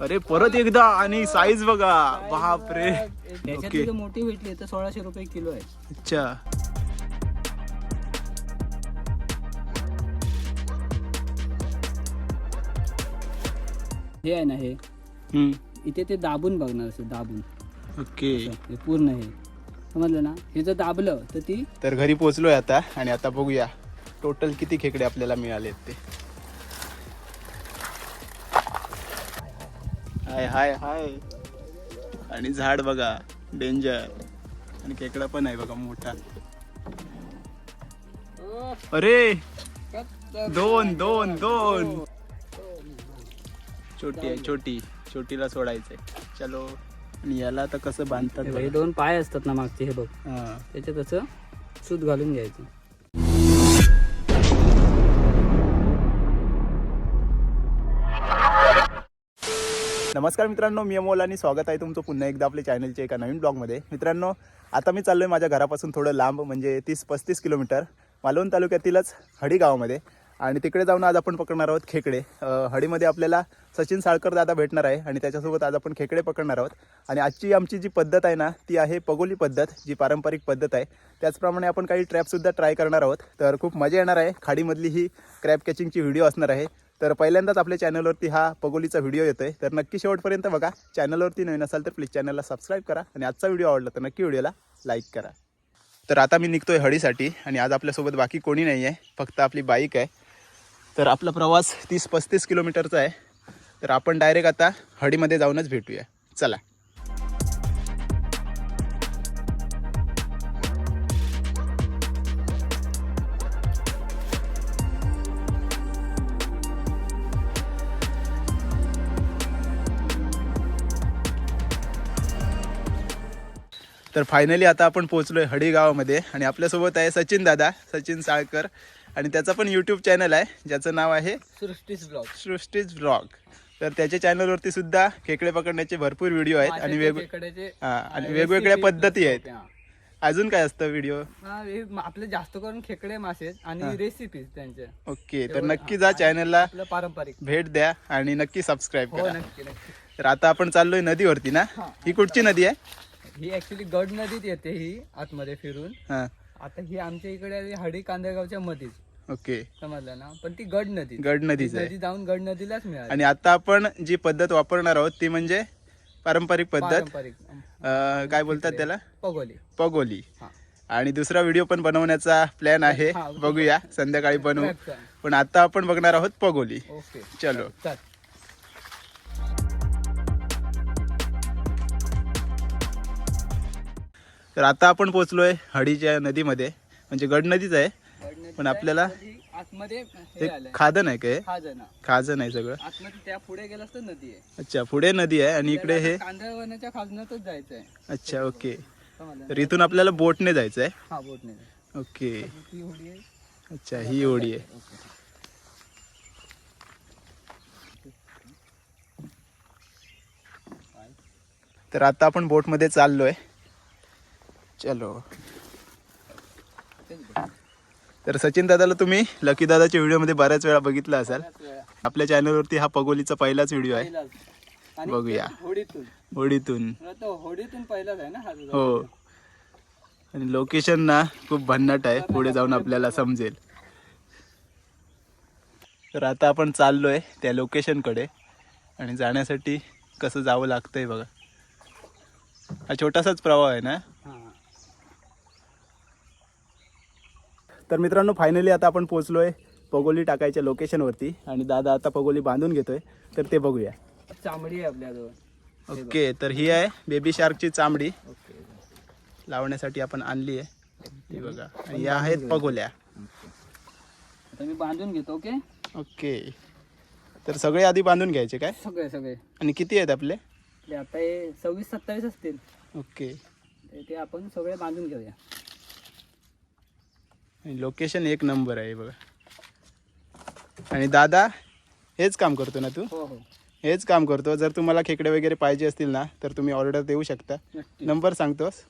अरे परत एकदा आणि साईज बघा. बाप रे याच्यात ओके. जर मोठी भेटली तर सोळाशे रुपये किलो आहे. अच्छा. हे आहे ना हे. हम्म. इथे ते दाबून बघणार असं दाबून. ओके हे पूर्ण हे. समजलं ना? हे जर दाबलं तर ती तर घरी पोहोचलोय आता आणि आता बघूया. टोटल किती खेकडे आपल्याला मिळाले ते. हाय हाय. हाय. आणि झाड बघा डेंजर. आणि खेकडा पण आहे बघा मोठा. अरे दोन दोन दोन. छोटी आहे छोटी. छोटीला सोडायचंय. चलो. आणि याला आता कसं बांधतात हे. दोन पाय असतात ना मागचे हे बघ. हा. त्याच्यात असं सूत घालून घ्यायचं. नमस्कार मित्रांनो मी अमोल आणि स्वागत आहे तुमचं पुन्हा एकदा आपल्या चॅनलच्या एका नवीन ब्लॉगमध्ये. मित्रांनो आता मी चाललो आहे माझ्या घरापासून थोडं लांब म्हणजे तीस पस्तीस किलोमीटर मालवण तालुक्यातीलच हडी गावामध्ये. आणि तिकडे जाऊन आज आपण पकडणार आहोत खेकडे. हडीमध्ये आपल्याला सचिन साळकर दादा भेटणार आहे आणि त्याच्यासोबत आज आपण खेकडे पकडणार आहोत. आणि आजची आमची जी पद्धत आहे ना ती आहे पगोली पद्धत जी पारंपरिक पद्धत आहे. त्याचप्रमाणे आपण काही ट्रॅपसुद्धा ट्राय करणार आहोत. तर खूप मजा येणार आहे. खाडीमधली ही क्रॅप कॅचिंगची व्हिडिओ असणार आहे. तर पहिल्यांदाच आपल्या चॅनलवरती हा पगोलीचा व्हिडिओ येतो आहे तर नक्की शेवटपर्यंत बघा. चॅनलवरती नवीन असाल तर प्लीज चॅनलला सबस्क्राईब करा. आणि आजचा व्हिडिओ आवडला तर नक्की व्हिडिओला लाईक करा. तर आता मी निघतोय हडीसाठी आणि आज आपल्यासोबत बाकी कोणी नाही आहे फक्त आपली बाईक आहे. तर आपला प्रवास तीस पस्तीस किलोमीटरचा आहे. तर आपण डायरेक्ट आता हडीमध्ये जाऊनच भेटूया. चला. तर फायनली आता आपण पोहोचलोय हडी गावामध्ये आणि आपल्यासोबत आहे सचिन दादा सचिन साळकर आणि त्याचा पण यूट्यूब चॅनल आहे ज्याचं नाव आहे सृष्टीच ब्लॉग. सृष्टीज ब्लॉग. तर त्याच्या चॅनलवरती सुद्धा खेकडे पकडण्याचे भरपूर व्हिडिओ आहेत आणि वेग हा, आणि वेगवेगळ्या पद्धती आहेत. अजून काय असतं व्हिडिओ आपले जास्त करून खेकडे मासे आणि रेसिपीज त्यांचे. ओके तर नक्की जा चॅनलला पारंपरिक. भेट द्या आणि नक्की सबस्क्राईब हो करा. तर आता आपण चाललोय नदीवरती ना. ही कुठची नदी आहे? ही ऍक्च्युली गड नदीत येते ही आतमध्ये फिरून. हा. आता ही आमच्या इकडे आली हडी कांदेगावच्या मध्येच. ओके. समजलं ना? पण ती गड नदी गड नदीच आहे. नदी जाऊन गड नदीलाच मिळाली. आणि आता आपण जी पद्धत वापरणार आहोत ती म्हणजे पारंपरिक पद्धत. पारंपरिक. अं, काय बोलतात त्याला? पगोली. पगोली. हा. आणि दुसरा व्हिडिओ पण बनवण्याचा प्लॅन आहे. हा, बघूया. संध्याकाळी बनवू. पण आता आपण बघणार आहोत पगोली. ओके. चलो. चल. तर आता आपण पोहोचलोय हडीच्या नदीमध्ये. म्हणजे गड नदीच आहे. पण आपल्याला आहे, आतमध्ये हे खादन आहे काय? खाजन आहे सगळं. आतमध्ये त्या पुढे गेलास तर नदी आहे. अच्छा पुढे नदी आहे आणि इकडे हे कांदळवनाच्या खाजनातच जायचं आहे अच्छा ओके. तर इथून आपल्याला बोटने जायचं आहे बोट नाही ओके. आहे. अच्छा ही होडी आहे. तर आता आपण बोटमध्ये चाललोय. चलो. तर सचिन दादाला तुम्ही लकी दादाच्या व्हिडिओमध्ये बऱ्याच वेळा बघितलं असाल. आपल्या चॅनलवरती हा पगोलीचा पहिलाच व्हिडिओ आहे. बघूया. होडीतून. हा हो. आणि लोकेशन ना खूप भन्नाट आहे. पुढे जाऊन आपल्याला समजेल. तर आता आपण चाललोय त्या लोकेशनकडे. आणि जाण्यासाठी कसं जावं लागतंय बघा. हा छोटासाच प्रवाह आहे ना हा. तर मित्रांनो फायनली आता आपण पोहोचलोय पगोली टाकायच्या लोकेशनवरती आणि दादा आता पगोली बांधून घेतोय. तर ते बघूया. चांबडी आहे आपल्याजवळ ओके तर ही आहे बेबी शार्कची चामडी. ओके लावण्यासाठी आपण आणली आहे. ती बघा. आणि या आहेत पगोल्या. आता मी बांधून घेतो ओके ओके तर सगळे आधी बांधून घ्यायचे काय? सगळे सगळे. आणि किती आहेत आपले? आता हे सव्वीस सत्तावीस असतील. ओके ते आपण सगळे बांधून घेऊया. आणि लोकेशन एक नंबर आहे बघा. आणि दादा हेच काम करतो ना तू? हो हो. हेच काम करतो. जर तुम्हाला खेकडे वगैरे पाहिजे असतील ना तर तुम्ही ऑर्डर देऊ शकता. नंबर सांगतोस?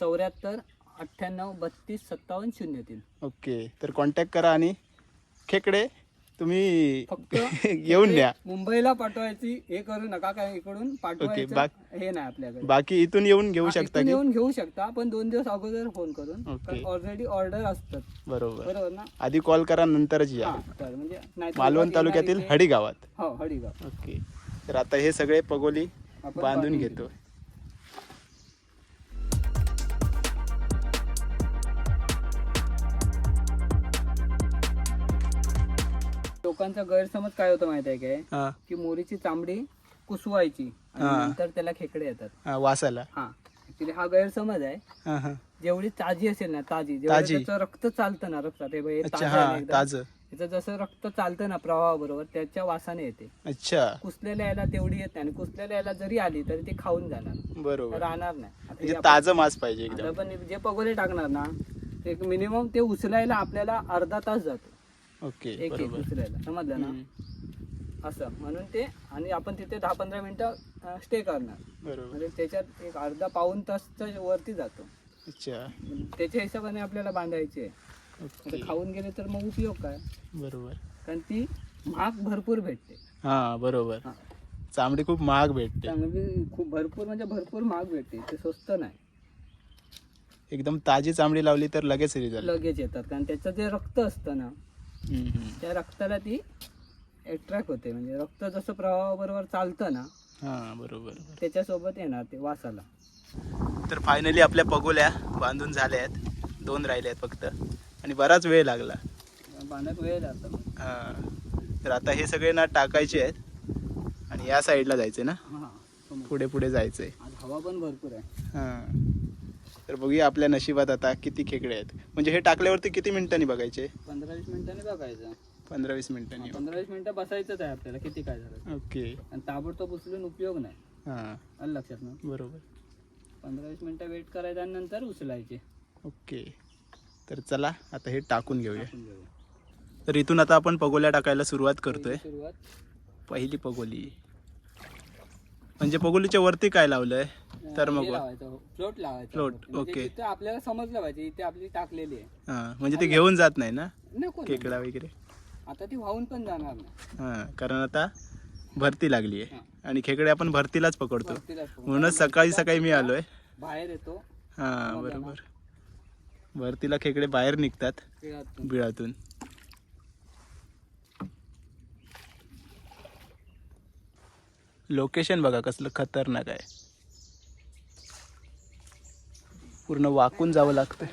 चौऱ्याहत्तर अठ्ठ्याण्णव बत्तीस सत्तावन्न शून्य तीन. ओके. तर कॉन्टॅक्ट करा आणि खेकडे तुम्ही फक्त येऊन द्या. मुंबईला पाठवायची हे करू नका काय इकडून पाठवायचं बाक- हे नाही आपल्याकडे. बाकी इथून येऊन घेऊ हा, शकता इथून की? येऊन घेऊ शकता पण दोन दिवस अगोदर फोन करून ओके. ऑलरेडी ऑर्डर असतात. बरोबर. बरोबर ना? आधी कॉल करा नंतरच या. हा तर म्हणजे मालवण तालुक्यातील इथे- हडी गावात हो हडीगाव ओके. तर आता हे सगळे पगोली आपण बांधून घेतो. लोकांचा गैरसमज काय होतं माहिती आहे काय? हा. की मोरीची चांबडी कुसवायची आणि हा. नंतर त्याला खेकडे येतात. हा, वासाला हा. ऍक्च्युली हा गैरसमज आहे. हा हा. जेवढी ताजी असेल ना ताजी जेवढं ताजी. त्याचं रक्त चालतं ना रक्तात हे बघ, हे अच्छा ताजं आहे हा एकदम. ताज. त्याचं जसं रक्त चालतं ना प्रवाहाबरोबर त्याच्या वासाने येते. अच्छा. कुसलेल्या याला तेवढी येत नाही आणि कुसलेल्या याला जरी आली तरी ती खाऊन जाणार. बरोबर. राहणार नाही. आता हे म्हणजे आपण- ताजं मांस पाहिजे आता एकदम पण जे पगोले टाकणार ना ते मिनिमम ते उचलायला आपल्याला अर्धा तास जातो. ओके. एक एक बरोबर. उचलायला समजलं ना? असं. म्हणून ते आणि आपण तिथे दहा पंधरा मिनिटं स्टे करणार. बरोबर. म्हणजे त्याच्यात एक अर्धा पाऊन तासच्या वरती जातो. अच्छा. त्याच्या हिशोबाने आपल्याला बांधायचे. आहे ओके. आता खाऊन गेले तर मग उपयोग काय? बरोबर. कारण ती महाग भरपूर भेटते. हा बरोबर. हा. चांबडी खूप महाग भेटते. चांगली खूप भरपूर म्हणजे भरपूर महाग भेटते. ते स्वस्त नाही. एकदम ताजी चांबडी लावली तर लगेच रिझल्ट. लगेच येतात. कारण त्याचं जे रक्त असतं ना त्या रक्ताला ती अट्रॅक्ट होते. म्हणजे रक्त जसं प्रवाहाबरोबर चालतं ना हा बरोबर त्याच्यासोबत येणार ते वासाला. तर फायनली आपल्या पगोल्या बांधून झाल्या आहेत. दोन राहिल्या आहेत फक्त. आणि बराच वेळ लागला. बांधत वेळ जातो हा. तर आता हे सगळे ना टाकायचे आहेत. आणि या साईडला जायचे ना? हां. पुढे पुढे जायचंय. हवा पण भरपूर आहे. हा. तर बघूया आपल्या नशिबात आता किती खेकडे आहेत. म्हणजे हे टाकल्यावरती किती मिनिटांनी बघायचे? पंधरा वीस मिनिटांनी बघायचं. पंधरा वीस मिनिटांनी. पंधरा वीस मिनिटं बसायचंच आहे आपल्याला. किती काय झालं? ओके. आणि ताबडतोब उचलून उपयोग नाही. हा. लक्षात ना? बरोबर. पंधरा वीस मिनिटं वेट करायचं आणि नंतर उचलायचे. ओके. तर चला आता हे टाकून घेऊया. टाकून घेऊया. तर इथून आता आपण पगोल्या टाकायला सुरुवात करतोय. सुरुवात. पहिली पगोली. म्हणजे पगोलीच्या वरती काय लावलंय? तर मग फ्लोट लावायचं. वरती. म्हणजे. तिथं आपल्याला समजलं पाहिजे इथे आपली टाकलेली आहे. हा म्हणजे ते घेऊन जात नाही ना? नको ना. खेकडा वगैरे? आता ती वाहून पण जाणार नाही. हा कारण आता भरती लागली आहे. आणि खेकडे आपण भरतीलाच पकडतो. म्हणूनच सकाळी सकाळी मी आलोय. बाहेर येतो. हा बरोबर. भरतीला खेकडे बाहेर निघतात. बिळातून. लोकेशन बघा कसलं खतरनाक आहे. पूर्ण वाकून जावं लागतं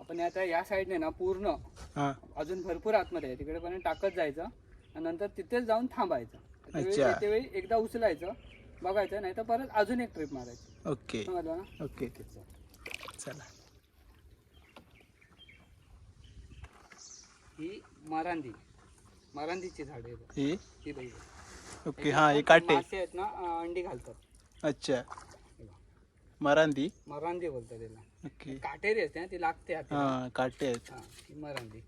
आपण आता या साईडने ना पूर्ण हा. अजून भरपूर आतमध्ये आहे. तिकडे पण टाकत जायचं आणि नंतर तिथेच जाऊन थांबायचं. त्यावेळी अच्छा. त्यावेळी एकदा उचलायचं बघायचं नाही तर परत अजून एक ट्रिप मारायची. ओके. समजलं ना? ओके. चला. ही मारांदी. मारांदीची झाड आहे बघ. हे? ही बाई. ओके हा हे काटे. मासे आहेत ना अं, अंडी घालतात. अच्छा. मरांदी? मरांदी बोलतात त्याला. ओके. काटेरी असते ना ती लागते हाताला. हा काटे आहेत. हा मरांदी.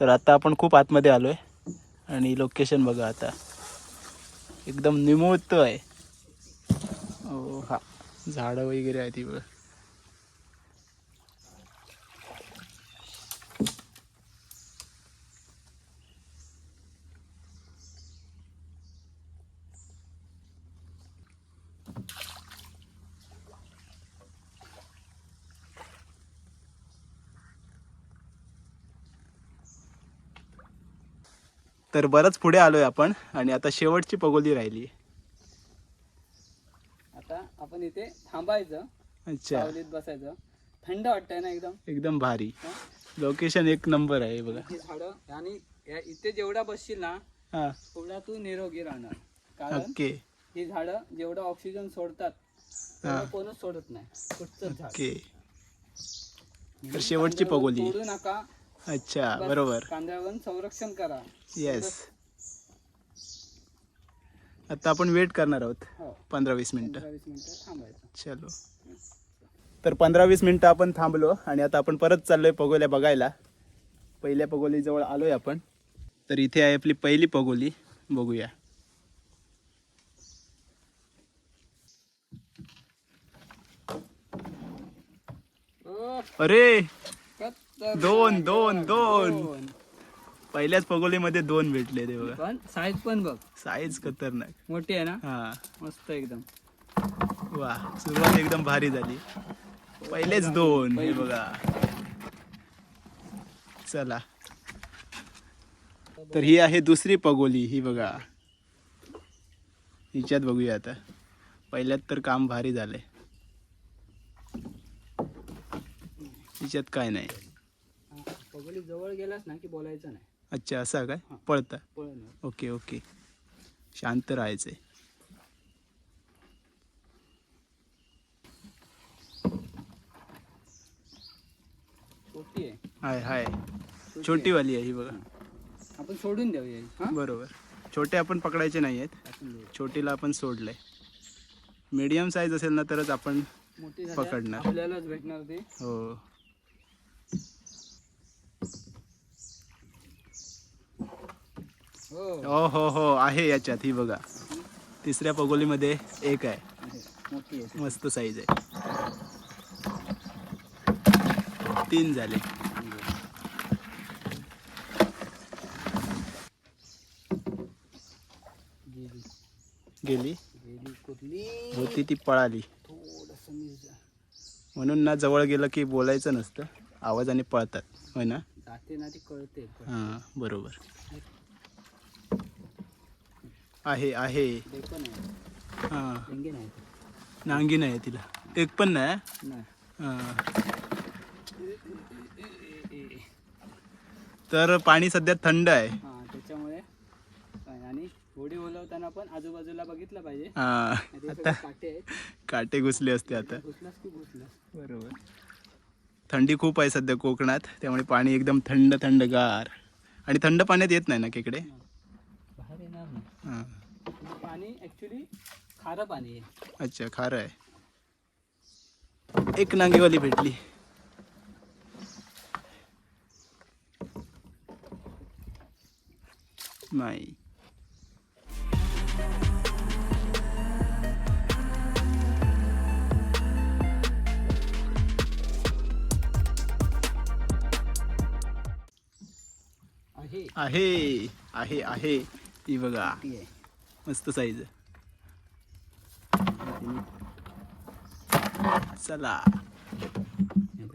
तर आता आपण खूप आतमध्ये आलोय. आणि लोकेशन बघा आता. एकदम निमूळत आहे हा. झाडं वगैरे आहे ती बघा. तर बरंच पुढे आलोय आपण आणि आता शेवटची पगोली राहिली. आता आपण इथे थांबायचं. अच्छा. सावलीत बसायचं. थंड वाटतंय ना एकदम? एकदम भारी? लोकेशन एक नंबर आहे बघा. ही झाडं आणि या- इथे जेवढा बसशील ना हा. तेवढा तू निरोगी राहणार. कारण ओके. ही झाडं जेवढं ऑक्सिजन सोडतात तेवढं. कोणच सोडत नाही. कुठचंच झाड. ओके. शेवटची पगोली. तोडू नका. अच्छा बस बरोबर. कांद्यावर संरक्षण करा. येस आता आपण वेट करणार आहोत. हो. पंधरा वीस मिनिटं. पंधरा वीस मिनिटं थांबायचं. चलो. तर पंधरा वीस मिनिटं आपण थांबलो आणि आता आपण परत चाललोय पगोल्या बघायला. पहिल्या पगोलीजवळ आलोय आपण. तर इथे आहे आपली पहिली पगोली. बघूया. अरे. दोन दोन दोन. पहिल्याच पगोलीमध्ये दोन भेटले ते बघा. पण साईज पण बघ. साईज खतरनाक. मोठी आहे ना? हा. मस्त एकदम. वा सुरुवात एकदम भारी झाली. पहिलेच दोन हे बघा. चला. तर ही आहे दुसरी पगोली ही बघा. हिच्यात बघूया आता. पहिल्यात तर काम भारी झालंय. हिच्यात काय नाही. पगोली जवळ गेलास ना की बोलायचं नाही. अच्छा असं काय? पळता? पळणार. Okay okay. शांत राहायचंय. छोटी आहे. हाय हाय. छोटी वाली आहे ही बघा. आहे. आपण सोडून देऊया ही, हा? बरोबर. छोटे आपण पकडायचे नाही आहेत. टाकून देऊया. छोटीला आपण सोडलंय. मीडियम साईज असेल ना तरच आपण मोठी झाल्यावर पकडणार. आपल्यालाच भेटणार ते. हो. हो. हो हो आहे याच्यात. ही बघा. तिसऱ्या पगोलीमध्ये एक आहे. मस्त साईज आहे. तीन झाले. गेली. होती ती पळाली. म्हणून ना जवळ गेलं की बोलायचं नसतं. आवाजाने पळतात. होय ना? जाते ना ती कळते. हां बरोबर. आहे आहे. आहे. हां. नाही. नांगी नाही तिला. एक पण नाही हां. तर पाणी सध्या थंड आहे. हा त्याच्यामुळे आणि होडी ओलवताना पण आजूबाजूला बघितलं पाहिजे. हां. आता काटे घुसले असते आता. बरोबर. थंडी खूप आहे सध्या कोकणात त्यामुळे पाणी एकदम थंड थंडगार. आणि थंड पाण्यात येत नाही ना केकडे हां. पाणी ऍक्च्युली खारं पाणी आहे. अच्छा खारं आहे. एक नांगीवाली भेटली. नाही. आहे. आहे आहे आहे. ती बघा. मस्त साईज चला.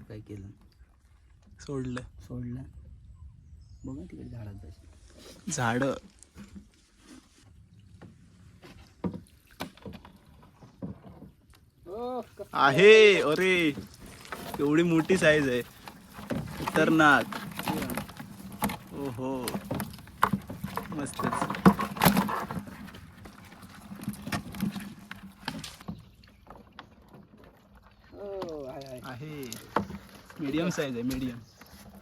काय केलं? सोडलं. सोडलं. बघा तिकडे झाडात झाड. आहे. अरे एवढी मोठी साईज आहे. खतरनाक. ओहो. मस्तच ओ आहे आहे आहे. मीडियम साईज आहे मीडियम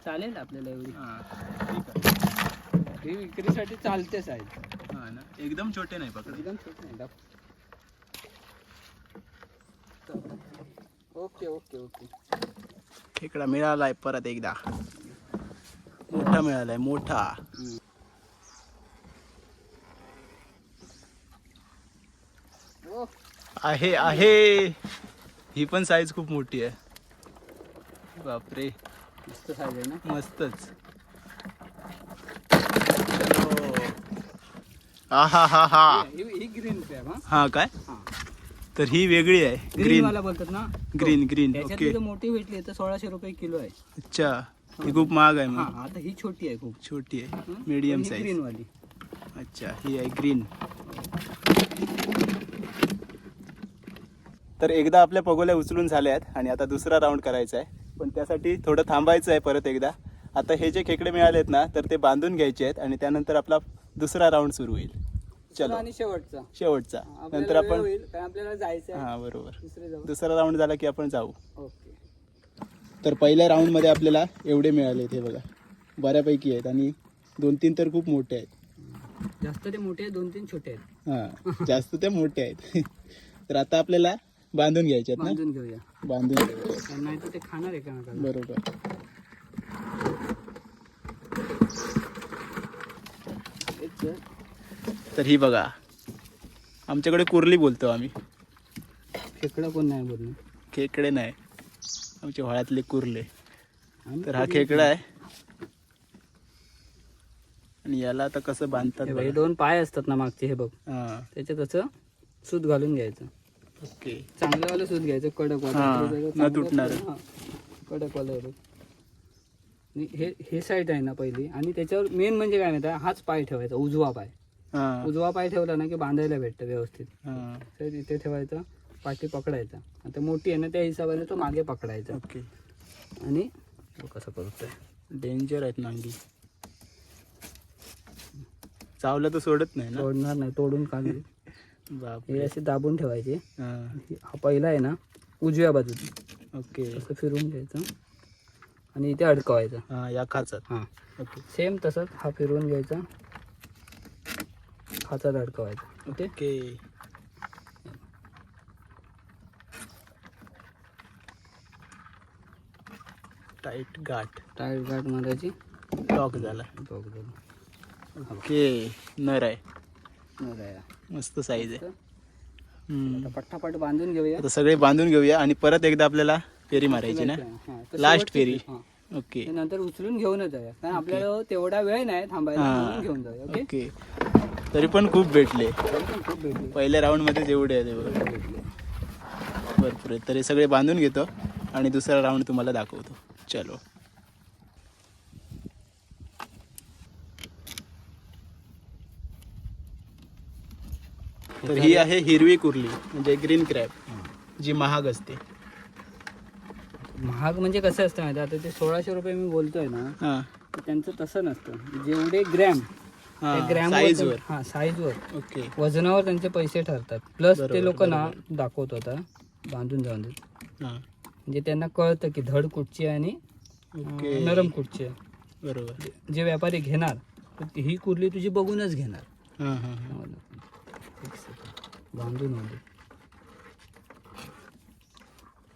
चालेल आपल्याला एवढी. हां ठीक आहे. ही विक्रीसाठी चालते साईज हां ना. एकदम छोटे नाही पकडे एकदम छोटी नाही दाख ओके ओके ओके. खेकडा मिळालाय परत एकदा. मोठा मिळालाय मोठा. आहे आहे. ही पण साईज खूप मोठी आहे. बापरे. मस्त साईज आहे ना? मस्तच. हा. हा हा. हा ही ही ग्रीन क्रॅब हा? हा काय? हा. तर ही वेगळी आहे. ग्रीन ग्रीन वाला बोलतात ना? ग्रीन ग्रीन ओके जर मोठी भेटली तर सोळाशे रुपये किलो आहे. अच्छा. ही. खूप महाग आहे हा मग आता ही छोटी आहे खूप. छोटी आहे. हं? मीडियम ही ग्रीन साईज वाली. अच्छा ही आहे ग्रीन तर एकदा आपल्या पगोल्या उचलून झाल्या आहेत आणि आता दुसरा राऊंड करायचा आहे. पण त्यासाठी थोडं थांबायचं आहे परत एकदा. आता हे जे खेकडे मिळाले आहेत ना तर ते बांधून घ्यायचे आहेत आणि त्यानंतर आपला दुसरा राऊंड सुरू होईल. चलो. आणि शेवटचा. शेवटचा. नंतर आपण आपल्याला जायचं हां बरोबर. दुसरे राऊंड झाला की आपण जाऊ. ओके. तर पहिल्या राऊंडमध्ये आपल्याला एवढे मिळाले हे बघा. बऱ्यापैकी आहेत आणि दोन तीन तर खूप मोठे आहेत. जास्त ते मोठे आहेत, दोन तीन छोटे आहेत. हा जास्त त्या मोठ्या आहेत. तर आता आपल्याला बांधून घ्यायच्यात ना? बांधून घेऊया. बांधून. नाही तर ते खाणार आहे का बरोबर. तर ही बघा आमच्याकडे कुर्ली बोलतो आम्ही. खेकडा कोण नाही बोलणं? खेकडे नाही. आमच्या व्हाळातले कुर्ले. तर हा खेकडा आहे. आणि याला आता कसं बांधतात. दोन पाय असतात ना मागचे हे बघ. त्याच्यात असं सूत घालून घ्यायचं. ओके. चांगलं वालं सूत घ्यायचं कडक वालं. तुटणारं. कडक वालं हे हे साईड आहे ना पहिली. आणि त्याच्यावर मेन म्हणजे काय माहिती? हाच पाय ठेवायचा उजवा पाय. उजवा पाय ठेवला ना की बांधायला भेटतं व्यवस्थित. तर इथे ठेवायचं पाठी पकडायचा. आता मोठी आहे ना त्या हिशोबाने तो मागे पकडायचा. ओके. आणि कसं करतोय डेंजर आहेत नांगी चावलं तर सोडत नाही ना? तोडणार नाही तोडून काढली हे असे दाबून ठेवायचे. हा. पहिला आहे ना उजव्या बाजूला. ओके. असं फिरून घ्यायचं आणि इथे अडकवायचं. हा या खाचात हां. ओके. सेम तसंच हा फिरवून घ्यायचा. हातात अडकवायचा. ओके? ओके. टाईट गाठ. टाईट गाठ मारायची. लॉक झाला. बघ बघ. ओके. नर आहे. बरं आहे. मस्त साईज आहे. हम्म. आता पट्टापट बांधून घेऊया. आता सगळे बांधून घेऊया आणि परत एकदा आपल्याला फेरी मारायची ना? हां, तर लास्ट शेवटची- फेरी. हां. ओके ते नंतर उचलून घेऊनच जाऊया. कारण आपल्याला तेवढा वेळ नाही थांबायला हां. म्हणून घेऊन जाऊया ओके ओके तरी पण खूप भेटले. तरी पण खूप पहिल्या राऊंडमध्ये जेवढे आहे तेवढे भेटली. भरपूर आहे तर हे सगळे बांधून घेतो आणि दुसरा राऊंड तुम्हाला दाखवतो. चलो. तर ही आहे हिरवी कुर्ली म्हणजे ग्रीन क्रॅब जी महाग असते. महाग म्हणजे कसं असतं माहिती? आता ते सोळाशे रुपये मी बोलतोय ना हा. त्यांचं तसं नसतं. जेवढे ग्रॅम हा ग्रॅम साईजवर हा साईजवर ओके. वजनावर त्यांचे पैसे ठरतात. प्लस ते लोक ना दाखवत आता बांधून जाऊन. हा. म्हणजे त्यांना कळतं की धड कुठची आहे आणि नरम कुठची आहे. बरोबर. जे व्यापारी घेणार ही कुर्ली तुझी बघूनच घेणार. बांधून होते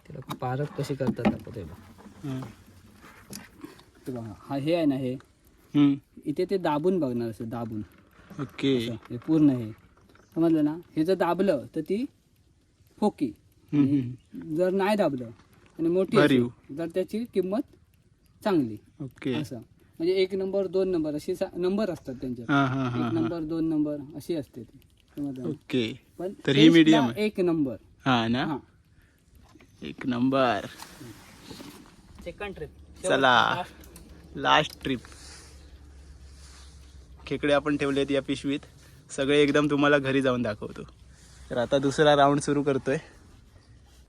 तिला पारख कशी करतात दाखवते हा. हे बघा हा हे आहे ना हे. हम्म. इथे ते दाबून बघणार असं दाबून. ओके. हे पूर्ण हे. समजलं ना? हे जर दाबलं तर ती फोकी. जर नाही दाबलं आणि मोठी. असेल, तर त्याची किंमत चांगली. ओके. असं. म्हणजे एक नंबर दोन नंबर अशी नंबर असतात त्यांचे हा हा हा एक नंबर दोन नंबर अशी असते ती. ओके. पण तर ही taste medium ला एक नंबर हा ना? हा. एक नंबर सेकंड ट्रिप चला. लास्ट ट्रिप खेकडे आपण ठेवलेत या पिशवीत. सगळे एकदम तुम्हाला घरी जाऊन दाखवतो. तर आता दुसरा राऊंड सुरू करतोय.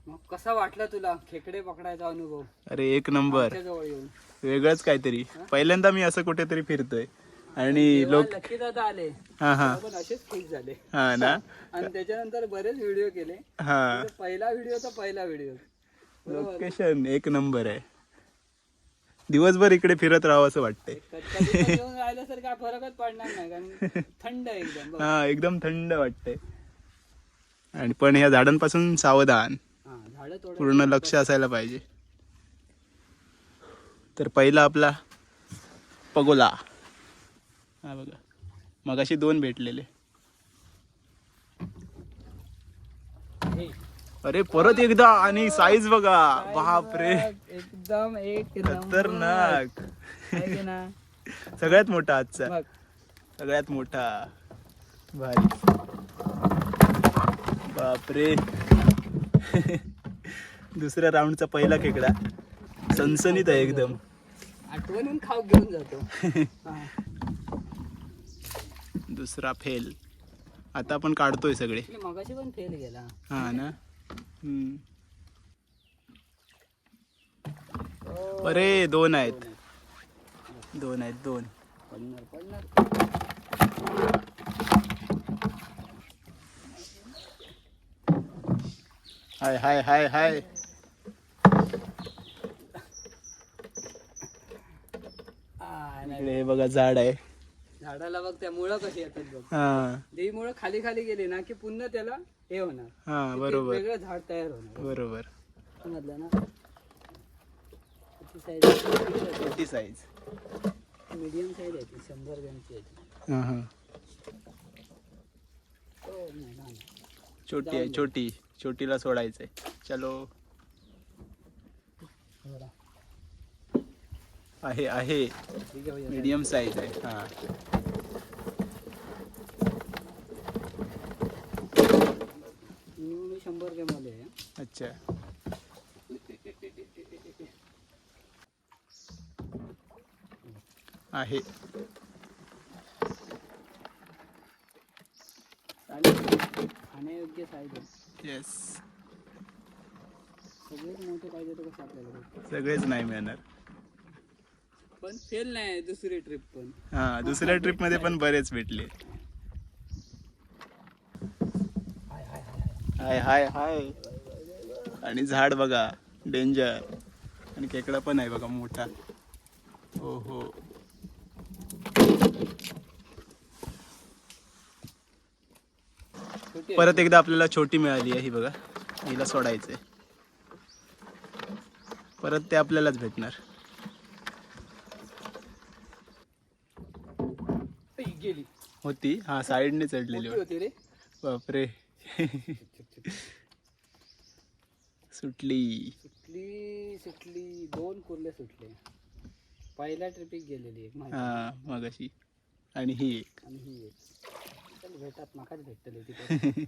मग कसा वाटला तुला खेकडे पकडायचा अनुभव? अरे एक नंबर जवळ येऊन. वेगळंच काहीतरी. पहिल्यांदा मी असं कुठेतरी फिरतोय. आणि लोक दादा आले. हा हा. असेच ठीक झाले. हा ना? आणि त्याच्यानंतर बरेच व्हिडिओ केले. हा. तर पहिला व्हिडिओ तर पहिला व्हिडिओ लोकेशन एक नंबर आहे. दिवसभर इकडे फिरत राहावं असं वाटतंय. कधी पण येऊन राहिलं तर काय फरकच पडणार नाही कारण थंड आहे एकदम बघ. हा एकदम थंड वाटतंय. आणि पण ह्या झाडांपासून सावधान. हा झाडं पूर्ण लक्ष असायला पाहिजे. तर पहिला आपला पगोला. हा बघा. मगाशी दोन भेटलेले. अरे परत एकदा आणि साईज बघा. बाप रे एकदम एक. खतरनाक. सगळ्यात मोठा आजचा. सगळ्यात मोठा. भारी. बापरे. दुसऱ्या राऊंडचा पहिला खेकडा. सनसनीत आहे एकदम. आठवणून खाऊ घेऊन जातो. हा. दुसरा फेल. आता आपण काढतोय सगळे. मी मगाशी पण फेल गेला. हा ना. अरे दोन आहेत. दोन आहेत दोन. पडणार पडणार हाय हाय हाय हाय. हे बघा झाड आहे. झाडाला बघ त्या मुळं कशी येतात बघ. हा. देवी मुळं खाली खाली गेली ना की पुन्हा त्याला हे होणार. हा बरोबर. वेगळं झाड तयार होणार. बरोबर. समजलं ना? साईज छोटी साईज मीडियम साईज आहे ती शंभर ग्रॅमची आहे ती. हा हा. हो, नाही. छोटी आहे छोटी. छोटीला सोडायचंय. चलो. आहे आहे. मीडियम साईज आहे हा मिनिमम शंभर ग्रॅम वाले आहे. अच्छा आहे आहे येस. सगळेच नाही मिळणार. पण फेल नाही दुसरी ट्रिप पण. हा दुसऱ्या ट्रिपमध्ये पण बरेच भेटले. हाय हाय हाय. आणि झाड बघा डेंजर. आणि केकडा पण आहे बघा मोठा. हो हो. परत एकदा आपल्याला छोटी मिळाली आहे ही बघा. हिला सोडायचंय. परत ते आपल्यालाच भेटणार. होती. हा साईडने चढलेली. होती रे. बापरे. सुटली. सुटली सुटली. दोन कुर्ले सुटले. पहिल्या ट्रिपिक गेलेली एक माहिती. हा मग अशी आणि ही एक. आणि ही एक. चल भेटात. माकाच भेटतली ती.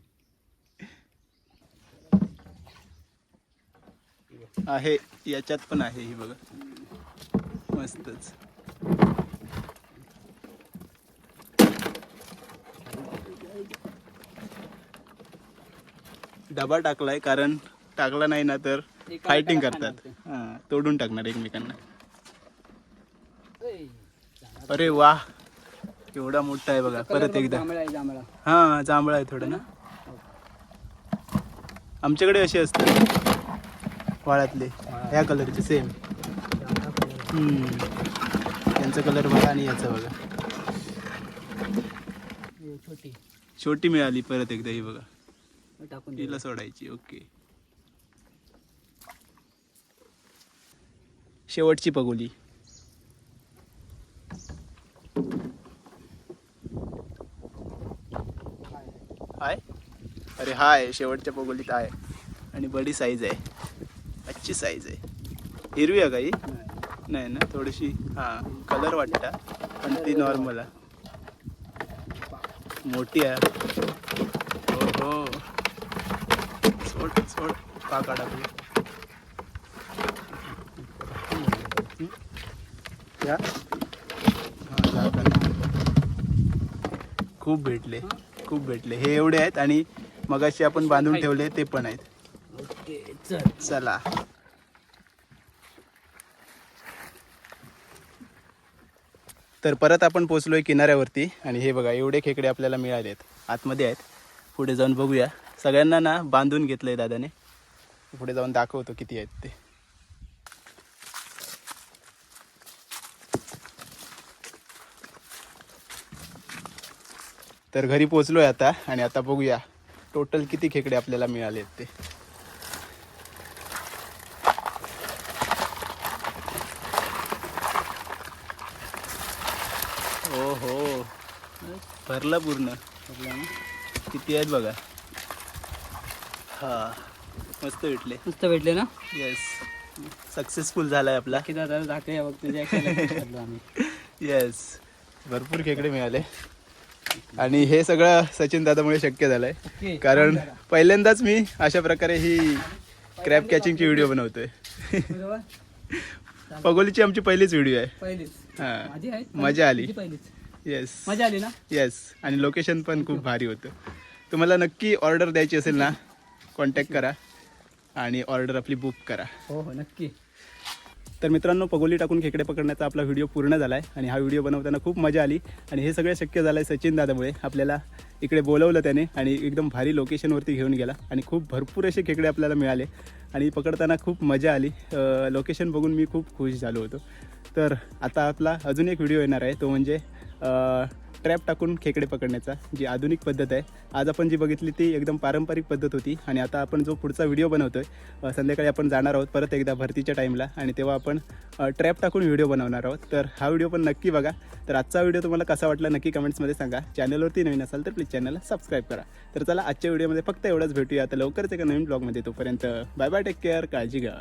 आहे याच्यात पण आहे ही बघा. मस्तच. डबा टाकलाय कारण टाकला नाही ना तर फायटिंग करतात. हा तोडून टाकणार एकमेकांना. अरे वा एवढा मोठा आहे बघा परत एकदा. हा जांभळा आहे थोडं ना. आमच्याकडे असे असते वाळातले ह्या कलरचे सेम त्यांचा कलर बघा आणि याचा बघा. हे छोटी. छोटी मिळाली परत एकदा ही बघा. हे. हिला सोडायची ओके शेवटची पगोली. हाय? अरे हाय शेवटच्या पगोलीत आहे आणि बडी साईज आहे. अच्छी साईज आहे. हिरवी आहे काही नाही. नाही ना थोडीशी हां कलर वाटता पण ती नॉर्मल आहे. मोठी आहे. हो हो सोड सोड. पाका टाकली या. खूप भेटले खूप भेटले. हे एवढे आहेत आणि मगाशी आपण बांधून ठेवले ते पण आहेत. ओके चल. चला. तर परत आपण पोचलोय किनाऱ्यावरती आणि हे बघा एवढे खेकडे आपल्याला मिळाले आहेत. आतमध्ये आहेत. पुढे जाऊन बघूया. सगळ्यांना ना बांधून घेतलंय दादाने. पुढे जाऊन दाखवतो किती आहेत ते. तर घरी पोचलोय आता आणि आता बघूया टोटल किती खेकडे आपल्याला मिळाले आहेत ते. हो हो भरला पूर्ण? किती आहेत बघा? हा. मस्त भेटले. मस्त भेटले ना? येस सक्सेसफुल झालाय आपला. की दादा दाखवूया बघ तुझ्या येस भरपूर खेकडे मिळाले. आणि हे सगळं सचिन दादामुळे शक्य झालंय. कारण. पहिल्यांदाच मी अशा प्रकारे ही क्रॅप कॅचिंगची व्हिडिओ बनवतोय. पगोलीची आमची पहिलीच व्हिडिओ आहे. हा. मजा आली. येस मजा आली ना? येस आणि लोकेशन पण खूप भारी होतं. तुम्हाला नक्की ऑर्डर द्यायची असेल ना कॉन्टॅक्ट करा आणि ऑर्डर आपली बुक करा. हो हो नक्की. तर मित्रांनो पगोली टाकून खेकडे पकडण्याचा आपला व्हिडिओ पूर्ण झाला आहे आणि हा व्हिडिओ बनवताना खूप मजा आली. आणि हे सगळं शक्य झालं आहे सचिन दादामुळे. आपल्याला इकडे बोलवलं त्याने आणि एकदम भारी लोकेशनवरती घेऊन गेला. आणि खूप भरपूर असे खेकडे आपल्याला मिळाले. आणि पकडताना खूप मजा आली. लोकेशन बघून मी खूप खुश झालो होतो. तर आता आपला अजून एक व्हिडिओ येणार आहे. तो म्हणजे ट्रॅप टाकून खेकडे पकडण्याचा जी आधुनिक पद्धत आहे. आज आपण जी बघितली ती एकदम पारंपरिक पद्धत होती आणि आता आपण जो पुढचा व्हिडिओ बनवतो आहे संध्याकाळी आपण जाणार आहोत परत एकदा भरतीच्या टाईमला आणि तेव्हा आपण ट्रॅप टाकून व्हिडिओ बनवणार आहोत. तर हा व्हिडिओ पण नक्की बघा. तर आजचा व्हिडिओ तुम्हाला कसा वाटला नक्की कमेंट्समध्ये सांगा. चॅनलवरती नवीन असाल तर प्लीज चॅनलला सबस्क्राईब करा. तर चला आजच्या व्हिडिओमध्ये फक्त एवढंच भेटूया. आता लवकरच एका नवीन ब्लॉगमध्ये तोपर्यंत बाय बाय टेक केअर काळजी घ्या.